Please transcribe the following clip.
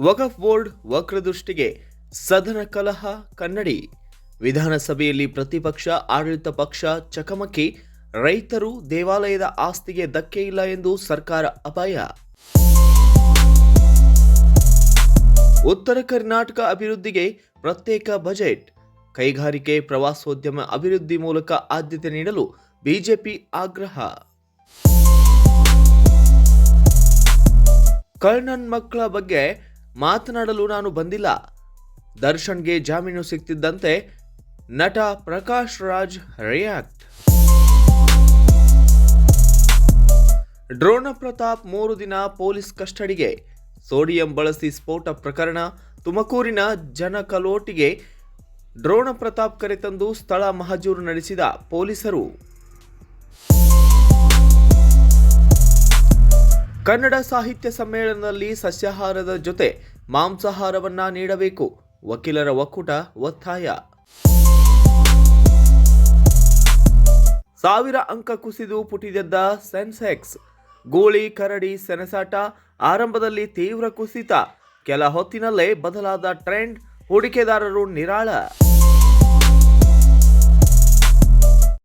Waqf board ವಕ್ರದೃಷ್ಟಿಗೆ ಸದನ ಕಲಹ ಕನ್ನಡಿ. ವಿಧಾನಸಭೆಯಲ್ಲಿ ಪ್ರತಿಪಕ್ಷ, ಆಡಳಿತ ಪಕ್ಷ ಚಕಮಕಿ. ರೈತರು ದೇವಾಲಯದ ಆಸ್ತಿಗೆ ಧಕ್ಕೆ ಇಲ್ಲ ಎಂದು ಸರ್ಕಾರ ಅಪಾಯ. ಉತ್ತರ ಕರ್ನಾಟಕ ಅಭಿವೃದ್ಧಿಗೆ ಪ್ರತ್ಯೇಕ ಬಜೆಟ್. ಕೈಗಾರಿಕೆ ಪ್ರವಾಸೋದ್ಯಮ ಅಭಿವೃದ್ಧಿ ಮೂಲಕ ಆದ್ಯತೆ ನೀಡಲು ಬಿಜೆಪಿ ಆಗ್ರಹ. ಕರ್ಣನ್ ಮಕ್ಕಳ ಬಗ್ಗೆ ಮಾತನಾಡಲು ನಾನು ಬಂದಿಲ್ಲ. ದರ್ಶನ್ಗೆ ಜಾಮೀನು ಸಿಗ್ತಿದ್ದಂತೆ ನಟ ಪ್ರಕಾಶ್ ರಾಜ್ ರಿಯಾಕ್ಟ್. ಡ್ರೋಣ ಪ್ರತಾಪ್ ಮೂರು ದಿನ ಪೊಲೀಸ್ ಕಸ್ಟಡಿಗೆ. ಸೋಡಿಯಂ ಬಳಸಿ ಸ್ಫೋಟ ಪ್ರಕರಣ, ತುಮಕೂರಿನ ಜನಕಲೋಟಿಗೆ ಡ್ರೋಣ ಪ್ರತಾಪ್ ಕರೆತಂದು ಸ್ಥಳ ಮಹಜೂರು ನಡೆಸಿದ ಪೊಲೀಸರು. ಕನ್ನಡ ಸಾಹಿತ್ಯ ಸಮ್ಮೇಳನದಲ್ಲಿ ಸಸ್ಯಾಹಾರದ ಜೊತೆ ಮಾಂಸಾಹಾರವನ್ನ ನೀಡಬೇಕು. ವಕೀಲರ ಒಕ್ಕೂಟ ಒತ್ತಾಯ. ಸಾವಿರ ಅಂಕ ಕುಸಿದು ಪುಟಿದೆದ್ದ ಸೆನ್ಸೆಕ್ಸ್. ಗೋಳಿ, ಕರಡಿ, ಸೆಣಸಾಟ ಆರಂಭದಲ್ಲಿ ತೀವ್ರ ಕುಸಿತ. ಕೆಲ ಹೊತ್ತಿನಲ್ಲೇ ಬದಲಾದ ಟ್ರೆಂಡ್, ಹೂಡಿಕೆದಾರರು ನಿರಾಳ.